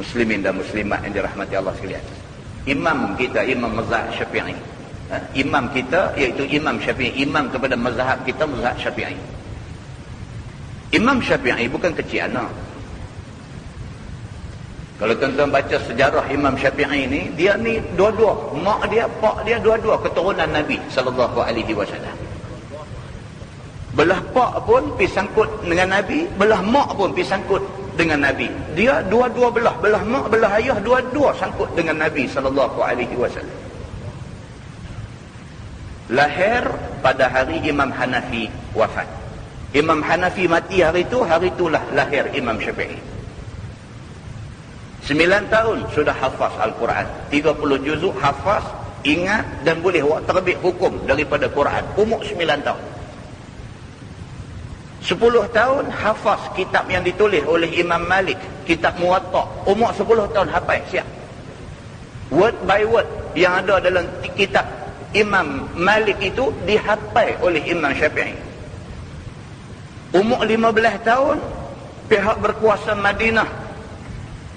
muslimin dan muslimat yang dirahmati Allah sekalian. Imam kita imam mazhab syafi'i. Ha? imam kita iaitu imam syafi'i. Imam kepada mazhab kita mazhab syafi'i. Imam syafi'i bukan kecil anak. Kalau tuan-tuan baca sejarah Imam Syafi'i ni, dia ni dua-dua, mak dia, pak dia dua-dua keturunan Nabi wasallam. Belah pak pun pi sangkut dengan Nabi, belah mak pun pi sangkut dengan Nabi. Dia dua-dua belah, belah mak, belah ayah dua-dua sangkut dengan Nabi sallallahu alaihi wasallam. Lahir pada hari Imam Hanafi wafat. Imam Hanafi mati hari itu, hari itulah lahir Imam Syafi'i. Sembilan tahun sudah hafaz Al-Quran. Tiga puluh juzuk hafaz, ingat dan boleh buat terbit hukum daripada Quran. Umur sembilan tahun. Sepuluh tahun hafaz kitab yang ditulis oleh Imam Malik. Kitab Muwatta. Umur sepuluh tahun hafaz. Siap. Word by word yang ada dalam kitab Imam Malik itu dihafaz oleh Imam Syafi'i. Umur lima belas tahun pihak berkuasa Madinah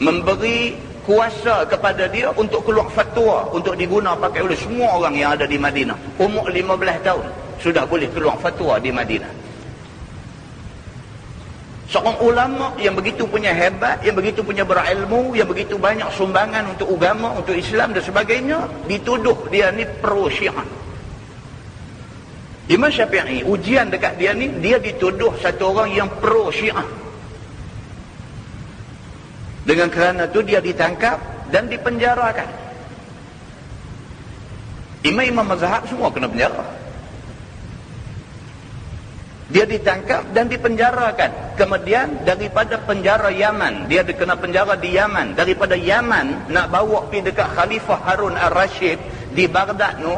memberi kuasa kepada dia untuk keluar fatwa untuk diguna pakai oleh semua orang yang ada di Madinah umur 15 tahun sudah boleh keluar fatwa di Madinah seorang ulama yang begitu punya hebat yang begitu punya berilmu yang begitu banyak sumbangan untuk agama untuk Islam dan sebagainya dituduh dia ni pro syiah Imam Syafi'i ujian dekat dia ni dia dituduh satu orang yang pro syiah dengan kerana itu dia ditangkap dan dipenjarakan. Imam-imam mazhab semua kena penjara. Dia ditangkap dan dipenjarakan. Kemudian daripada penjara Yaman, dia kena penjara di Yaman. Daripada Yaman nak bawa pergi dekat Khalifah Harun al-Rashid di Baghdad tu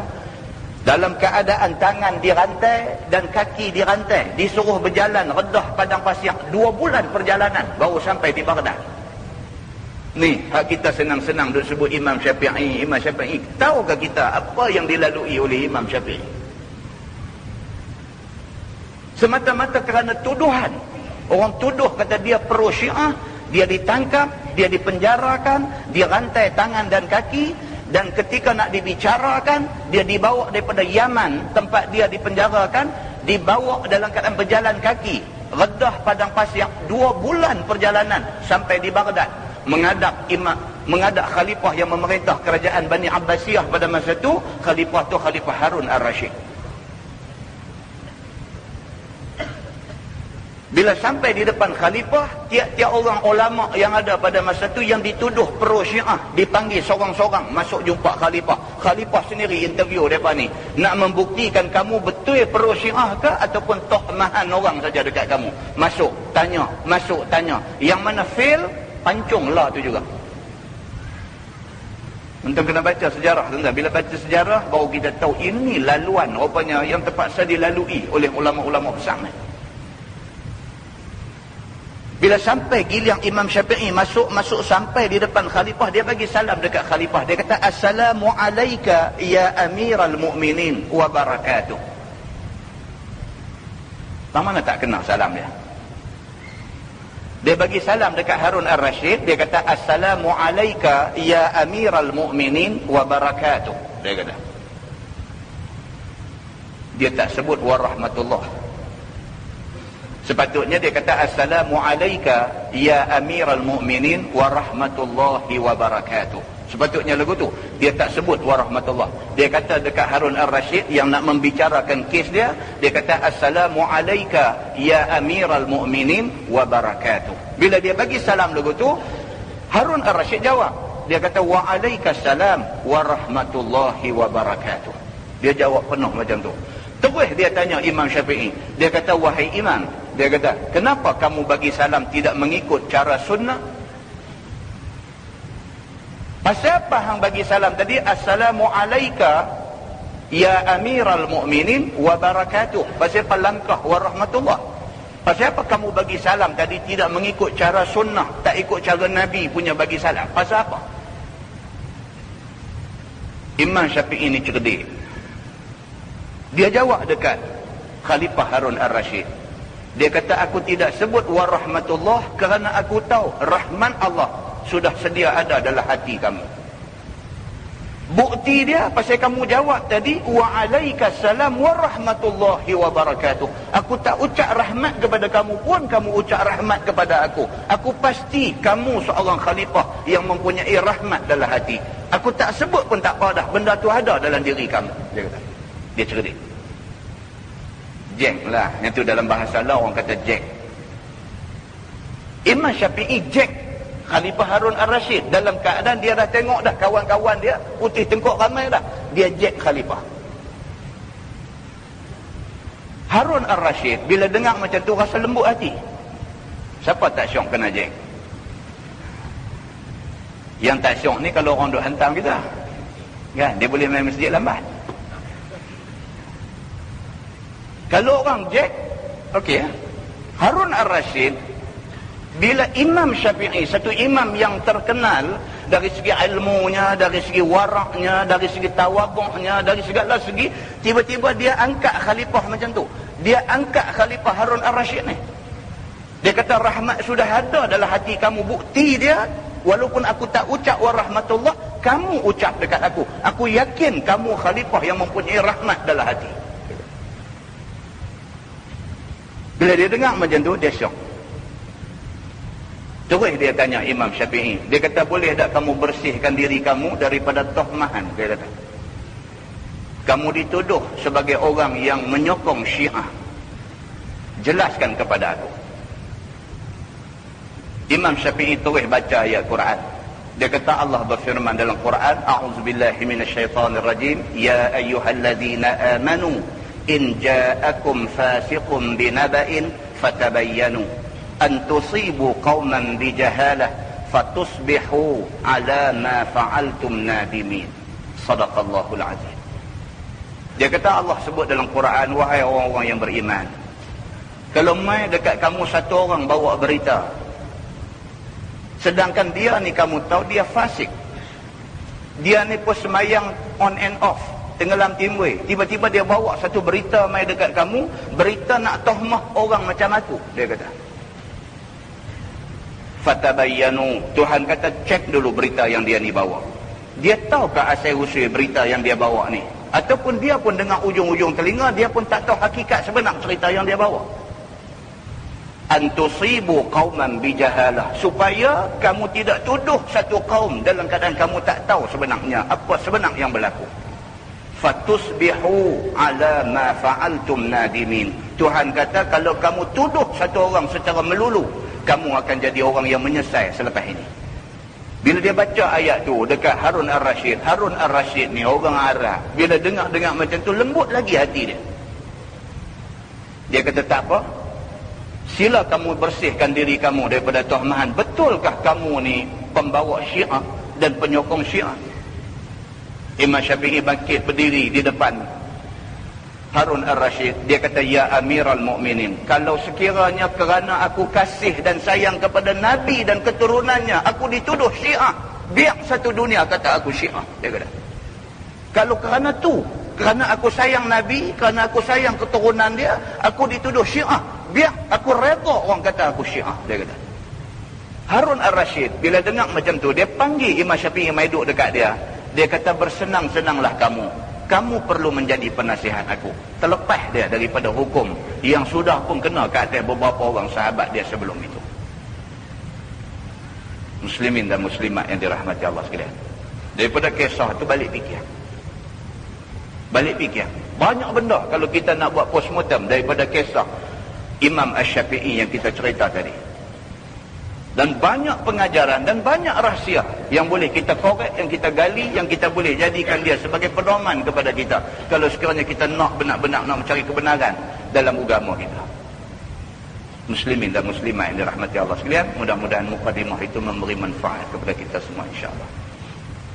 dalam keadaan tangan dirantai dan kaki dirantai disuruh berjalan redah padang pasir dua bulan perjalanan baru sampai di Baghdad Ni, hak kita senang-senang duk sebut Imam Syafi'i, Imam Syafi'i. Tahukah kita apa yang dilalui oleh Imam Syafi'i? Semata-mata kerana tuduhan. Orang tuduh kata dia pro syiah, dia ditangkap, dia dipenjarakan, dia rantai tangan dan kaki, dan ketika nak dibicarakan, dia dibawa daripada Yaman, tempat dia dipenjarakan, dibawa dalam keadaan berjalan kaki. Redah padang pasir, dua bulan perjalanan sampai di Baghdad mengadap imam mengadap khalifah yang memerintah kerajaan Bani Abbasiyah pada masa itu khalifah tu khalifah Harun Ar-Rashid bila sampai di depan khalifah tiap-tiap orang ulama yang ada pada masa itu yang dituduh pro syiah dipanggil seorang-seorang masuk jumpa khalifah. Khalifah sendiri interview mereka ni. Nak membuktikan kamu betul pro syiah ke ataupun tohmahan orang saja dekat kamu? Masuk tanya masuk tanya. Yang mana fail pancung lah tu juga. Tuan kena baca sejarah tuan Bila baca sejarah baru kita tahu ini laluan rupanya yang terpaksa dilalui oleh ulama-ulama besar ni. Bila sampai giliang Imam Syafi'i masuk masuk sampai di depan khalifah dia bagi salam dekat khalifah dia kata assalamu alayka ya amiral mu'minin wa barakatuh. Mana tak kenal salam dia? Dia bagi salam dekat Harun Ar-Rashid. Dia kata, Assalamu alayka ya amiral mu'minin wa barakatuh. Dia kata. Dia tak sebut wa rahmatullah. Sepatutnya dia kata, Assalamu alayka ya amiral mu'minin wa rahmatullahi wa barakatuh. Sepatutnya lagu tu dia tak sebut warahmatullah. Dia kata dekat Harun Ar-Rashid yang nak membicarakan kes dia, dia kata assalamu alayka ya amiral mu'minin wa barakatuh. Bila dia bagi salam lagu tu, Harun Ar-Rashid jawab. Dia kata wa alayka salam warahmatullahi wa barakatuh. Dia jawab penuh macam tu. Terus dia tanya Imam Syafi'i. Dia kata wahai imam, dia kata, "Kenapa kamu bagi salam tidak mengikut cara sunnah?" Pasal apa hang bagi salam tadi? Assalamu alayka ya amiral mu'minin wa barakatuh. Pasal apa langkah wa rahmatullah? Pasal apa kamu bagi salam tadi tidak mengikut cara sunnah, tak ikut cara Nabi punya bagi salam? Pasal apa? Imam Syafi'i ini cerdik. Dia jawab dekat Khalifah Harun Ar-Rashid. Dia kata aku tidak sebut wa rahmatullah kerana aku tahu rahman Allah sudah sedia ada dalam hati kamu. Bukti dia pasal kamu jawab tadi wa alaika salam wa rahmatullahi wa barakatuh aku tak ucap rahmat kepada kamu pun kamu ucap rahmat kepada aku. Aku pasti kamu seorang khalifah yang mempunyai rahmat dalam hati. Aku tak sebut pun tak apa dah benda tu ada dalam diri kamu dia kata. Dia cerdik jack lah. Yang tu dalam bahasa Allah orang kata jack. Imam Syafi'i jack. Khalifah Harun Ar-Rashid. Dalam keadaan dia dah tengok dah kawan-kawan dia putih tengkok ramai dah. Dia jack Khalifah. Harun Ar-Rashid bila dengar macam tu rasa lembut hati. Siapa tak syok kena jack? Yang tak syok ni kalau orang duk hantam kita. Kan? Dia boleh main masjid lambat kalau orang jack okey Harun Ar-Rashid bila Imam Syafi'i, satu imam yang terkenal dari segi ilmunya, dari segi waraknya, dari segi tawabuhnya, dari segala segi, tiba-tiba dia angkat khalifah macam tu. Dia angkat khalifah Harun Ar-Rashid ni. Dia kata rahmat sudah ada dalam hati kamu. Bukti dia, walaupun aku tak ucap wa rahmatullah, kamu ucap dekat aku. Aku yakin kamu khalifah yang mempunyai rahmat dalam hati. Bila dia dengar macam tu, dia syok. Terus dia tanya Imam Syafi'i. Dia kata, boleh tak kamu bersihkan diri kamu daripada tohmahan? Dia kata. Kamu dituduh sebagai orang yang menyokong syiah. Jelaskan kepada aku. Imam Syafi'i terus baca ayat Quran. Dia kata Allah berfirman dalam Quran. A'udzubillahi minasyaitanirrajim. Ya ayyuhalladzina amanu. In ja'akum fasiqum binaba'in fatabayyanu. An tusibu qauman bijahalah fatusbihu ala ma fa'altum nadimin. Sadaqallahul azim. Dia kata Allah sebut dalam Quran wahai orang-orang yang beriman kalau mai dekat kamu satu orang bawa berita sedangkan dia ni kamu tahu dia fasik. Dia ni pun semayang on and off tenggelam timbul. Tiba-tiba dia bawa satu berita mai dekat kamu. Berita nak tohmah orang macam aku dia kata. Fatabayyanu. Tuhan kata cek dulu berita yang dia ni bawa. Dia tahu ke asal usul berita yang dia bawa ni? Ataupun dia pun dengar ujung-ujung telinga dia pun tak tahu hakikat sebenar cerita yang dia bawa. Antusibu qauman bijahalah supaya kamu tidak tuduh satu kaum dalam keadaan kamu tak tahu sebenarnya apa sebenar yang berlaku fatusbihu ala ma fa'altum nadimin. Tuhan kata kalau kamu tuduh satu orang secara melulu kamu akan jadi orang yang menyesal selepas ini. Bila dia baca ayat tu dekat Harun Ar-Rashid Harun Ar-Rashid ni orang Arab. Bila dengar-dengar macam tu lembut lagi hati dia. Dia kata tak apa. Sila kamu bersihkan diri kamu daripada tuhmahan betulkah kamu ni pembawa syiah dan penyokong syiah Imam Syafi'i bangkit berdiri di depan Harun Ar-Rashid. Dia kata ya Amirul Mukminin kalau sekiranya kerana aku kasih dan sayang kepada nabi dan keturunannya aku dituduh Syiah. Biar satu dunia kata aku Syiah. Dia kata kalau kerana tu kerana aku sayang nabi kerana aku sayang keturunan dia aku dituduh Syiah. Biar aku redha orang kata aku Syiah. Dia kata Harun Ar-Rashid bila dengar macam tu dia panggil Imam Syafi'i mai duduk dekat dia dia kata bersenang-senanglah kamu. Kamu perlu menjadi penasihat aku. Terlepas dia daripada hukum yang sudah pun kena ke atas beberapa orang sahabat dia sebelum itu. Muslimin dan muslimat yang dirahmati Allah sekalian. Daripada kisah tu balik fikir. Balik fikir. Banyak benda kalau kita nak buat postmortem daripada kisah Imam Ash-Syafi'i yang kita cerita tadi dan banyak pengajaran dan banyak rahsia yang boleh kita korek, yang kita gali, yang kita boleh jadikan dia sebagai pedoman kepada kita. Kalau sekiranya kita nak benar-benar nak mencari kebenaran dalam agama kita. Muslimin dan muslimah yang dirahmati Allah sekalian mudah-mudahan mukadimah itu memberi manfaat kepada kita semua insyaAllah